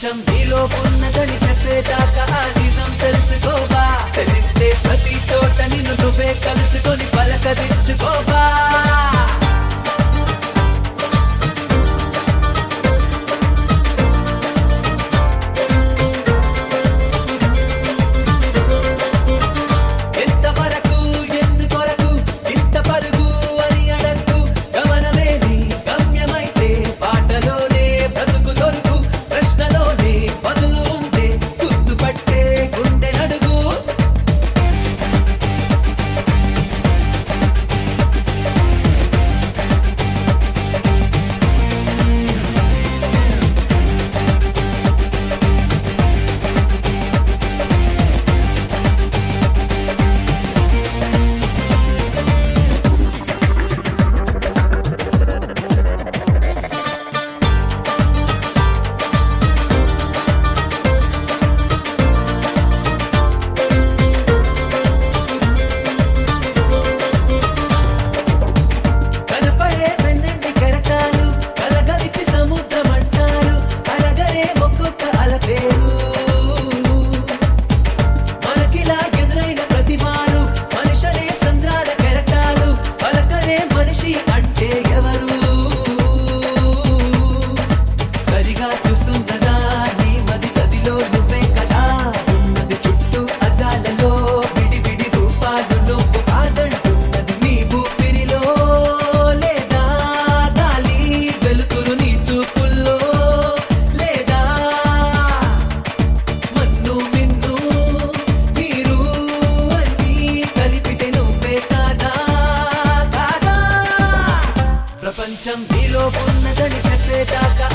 ప్రపంచం మీలో ఉన్నదని చెప్పేదాకా ప్రపంచం నీలో ఉన్నదని చెప్పేదాకా